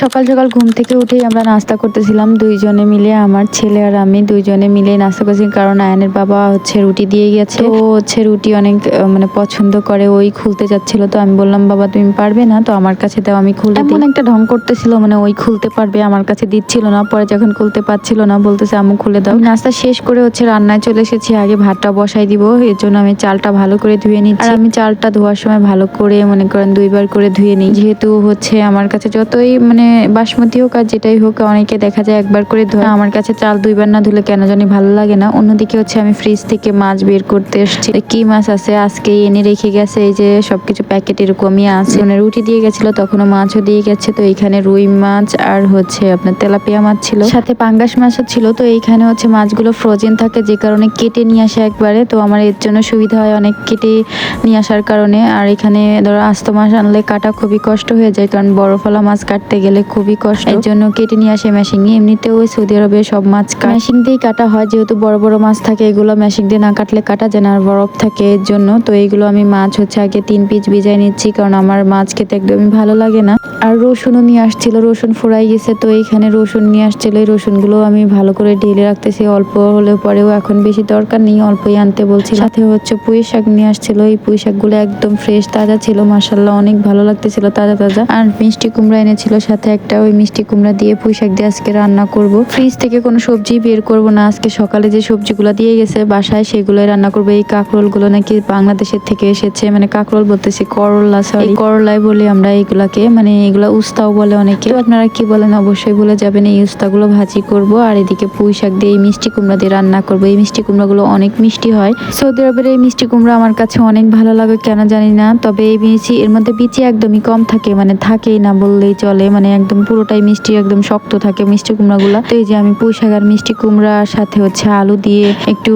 সকাল সকাল ঘুম থেকে উঠেই আমরা নাস্তা করতেছিলাম। দুইজনে মিলে আমার ছেলে আর আমি দুইজনে মিলে নাস্তা করছি কারণ আয়নের বাবা হচ্ছে রুটি দিয়ে গেছে। তো ও হচ্ছে রুটি অনেক মানে পছন্দ করে ওই খুলতে যাচ্ছিল তো আমি বললাম বাবা তুমি পারবে না তো আমার কাছে দাও আমি খুলে এমন একটা ঢং করতেছিল মানে ওই খুলতে পারবে আমার কাছে দিচ্ছিল না। পরে যখন খুলতে পারছিল না বলতেছে আম্মু খুলে দাও। আমি নাস্তা শেষ করে হচ্ছে রান্নায় চলে এসেছি। আগে ভাতটা বসাই দিব এর জন্য আমি চালটা ভালো করে ধুয়ে নিচ্ছি। আর আমি চালটা ধোয়ার সময় ভালো করে মনে করেন দুইবার করে ধুয়ে নিই। যেহেতু হচ্ছে আমার কাছে যতই মানে বাসমতি হোক আর যেটাই হোক, অনেকে দেখা যায় একবার করে ধোয়া। আমার কাছে চাল দুইবার না ধুলে কেন জানি ভালো লাগে না। অন্যদিকে হচ্ছে আমি ফ্রিজ থেকে মাছ বের করতে এসেছি। কি মাছ আছে? আজকে এনে রেখে গেছে। এই যে সবকিছু প্যাকেট এরকমই আছে। মানে রুটি দিয়ে গেছিল, তখনও মাছও দিয়ে গেছে। তো এইখানে রুই মাছ আর হচ্ছে আপনার তেলাপিয়া মাছ ছিল। সাথে পাঙ্গাস মাছও ছিল। তো এইখানে হচ্ছে মাছগুলো ফ্রোজেন থাকে, যে কারণে কেটে নিয়ে আসে একবারে। তো আমার এর জন্য সুবিধা হয় অনেক কেটে নিয়ে আসার কারণে। আর এখানে ধরো আস্ত মাছ আনলে কাটা খুবই কষ্ট হয়ে যায়, কারণ বরফওয়ালা মাছ কাটতে গেলে খুবই কষ্ট। এর জন্য কেটে নিয়ে আসে মেশিন এমনিতেও ওই সৌদি আরবে সব মাছ মেশিন দিয়েই কাটা হয় যেহেতু বড় বড় মাছ থাকে এগুলো মেশিন দিয়ে না কাটলে কাটা যায় না আর বরফ থাকে এর জন্য। তো এইগুলো আমি মাছ হচ্ছে আগে তিন পিস ভিজাই নিচ্ছি কারণ আমার মাছ খেতে একদমই ভালো লাগে না। আর রসুনও নিয়ে আসছিল রসুন ফুরাই গেছে তো এইখানে রসুন নিয়ে আসছিল। এই রসুনগুলো আমি ভালো করে ঢেলে রাখতেছি অল্প হলে পরেও এখন বেশি দরকার নেই অল্পই আনতে বলছি সাথে হচ্ছে পুঁই শাক নিয়ে আসছিল এই পুঁই শাকগুলো একদম ফ্রেশ তাজা ছিল মাসাল্লাহ অনেক ভালো লাগতেছিল তাজা তাজা। আর মিষ্টি কুমড়া এনেছিল সাথে। একটা ওই মিষ্টি কুমড়া দিয়ে পুঁই শাক দিয়ে আজকে রান্না করব। ফ্রিজ থেকে কোনো সবজি বের করব না। আজকে সকালে যে সবজিগুলো দিয়ে গেছে বাসায় সেগুলোই রান্না করব। এই কাঁকরোলগুলো নাকি বাংলাদেশের থেকে এসেছে মানে কাঁকরোল বলতেছি, করলা সরি করলাই বলি আমরা এইগুলাকে মানে এগুলা উস্তাও বলে অনেকে। আপনারা কি বলেন? অবশ্যই বলে যাবেন। এই উস্তাগুলো ভাজি করব আর এদিকে পুঁই শাক দিয়ে এই মিষ্টি কুমড়া দিয়ে রান্না করব। এই মিষ্টি কুমড়াগুলো অনেক মিষ্টি হয়। সৌদি আরবের এই মিষ্টি কুমড়া আমার কাছে অনেক ভালো লাগে, কেন জানি না। তবে এই মিষ্টি এর মধ্যে বিচি একদমই কম থাকে মানে থাকেই না বললেই চলে। মানে একদম পুরোটাই মিষ্টি, একদম শক্ত থাকে মিষ্টি কুমড়াগুলো। তো এই যে আমি পুঁই শাক আর মিষ্টি কুমড়ার সাথে হচ্ছে আলু দিয়ে একটু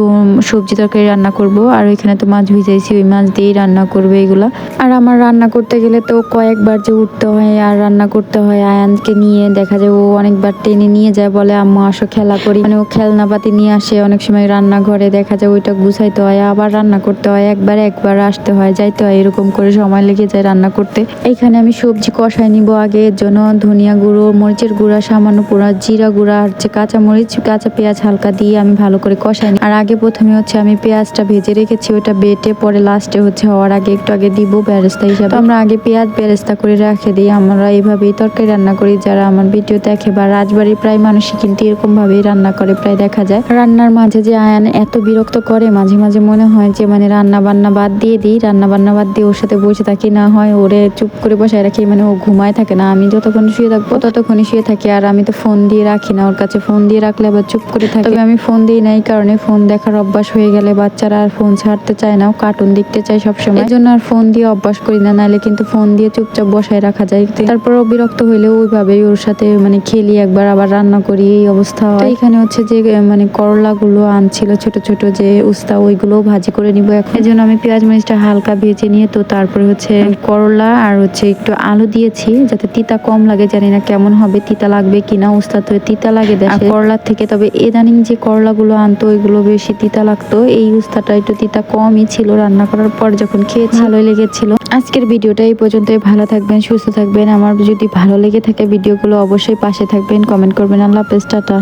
সবজি তরকারি রান্না করব, আর ওইখানে তো মাছ ভিজাইছি, ওই মাছ দিয়েই রান্না করবে এগুলা। আর আমার রান্না করতে গেলে তো কয়েকবার যে উঠতে হয় আর রান্না করতে হয়, আয়ানকে নিয়ে দেখা যায় ও অনেকবার টেনে নিয়ে যায়, বলে, আম্মা, আসো, খেলা করি। মানে ও খেলনাপাতি নিয়ে আসে, অনেক সময় রান্নাঘরে দেখা যায় ওইটা গুছাইতে হয়, আবার রান্না করতে হয়, একবার একবার আসতে হয়, যাইতে হয়, এরকম করে সময় লেগে যায় রান্না করতে। এইখানে আমি সবজি কষাই নিব আগে, এর জন্য ধনিয়া গুঁড়ো, মরিচের গুঁড়া, সামান্য পুরা জিরা গুঁড়া হচ্ছে কাঁচা মরিচ, কাঁচা পেঁয়াজ হালকা দিয়ে আমি ভালো করে কষাই। আর আগে প্রথমে হচ্ছে আমি পেঁয়াজটা ভেজে রেখেছি, ওটা বেটে পরে লাস্টে হচ্ছে হওয়ার আগে একটু আগে দিব বেরেস্তা হিসাবে। আমরা আগে পেঁয়াজ বেরেস্তা করে রেখে দিই, আমরা এইভাবেই তরকারি রান্না করি। যারা আমার ভিডিও দেখে বা রাজবাড়ির প্রায় মানুষই কিন্তু এরকম ভাবেই রান্না করে, প্রায় দেখা যায়। রান্নার মাঝে যে আয়ান এত বিরক্ত করে, মাঝে মাঝে মনে হয় যে মানে রান্না বান্না বাদ দিয়ে দিই, রান্না বান্না বাদ দিয়ে ওর সাথে বসে থাকি, না হয় ওরে চুপ করে বসায় রাখি মানে ও ঘুমায় থাকে না। আমি যতক্ষণ শুয়ে থাকব ততক্ষণই শুয়ে থাকি। আর আমি তো ফোন দিয়ে রাখি না ওর কাছে ফোন দিয়ে রাখলে আবার চুপ করে থাকি। তবে আমি ফোন দিই না এই কারণে ফোন দেখার অভ্যাস হয়ে গেলে বাচ্চারা আর ফোন ছাড়তে চায় না কার্টুন দেখতে চায় সবসময়। এই জন্য আর ফোন দিয়ে অভ্যাস করি না নাহলে কিন্তু ফোন দিয়ে চুপচাপ বসায় রাখা যায়। তারপরও বিরক্ত হইলে ওইভাবেই ওর সাথে মানে খেলি একবার আবার রান্না করি এই অবস্থা হয়। এখানে হচ্ছে যে মানে করলা গুলো আনছিল ছোট ছোট যে উস্তা ওইগুলো ভাজি করে নিব এখন। এই জন্য আমি পেঁয়াজ মরিচটা হালকা ভেজে নিয়ে তো তারপরে হচ্ছে করলা আর হচ্ছে একটু আলু দিয়েছি যাতে তিতা কম লাগে জানি না কেমন হবে তিতা লাগবে কিনা উস্তা তো তিতা লাগে দেশে। করলার থেকে তবে এদানিং যে করলাগুলো আনতো ওইগুলো বেশি তিতা লাগতো। এই উস্তাটা একটু তিতা কমই ছিল রান্না করার পর যখন খেয়ে ভালোই লেগেছিল। আজকের ভিডিওটা এই পর্যন্তই ভালো থাকবেন সুস্থ থাকবেন। আমার যদি ভালো লেগে থাকে ভিডিওগুলো অবশ্যই পাশে থাকবেন। কমেন্ট করবেন আল্লাহ হাফেজ টাটা।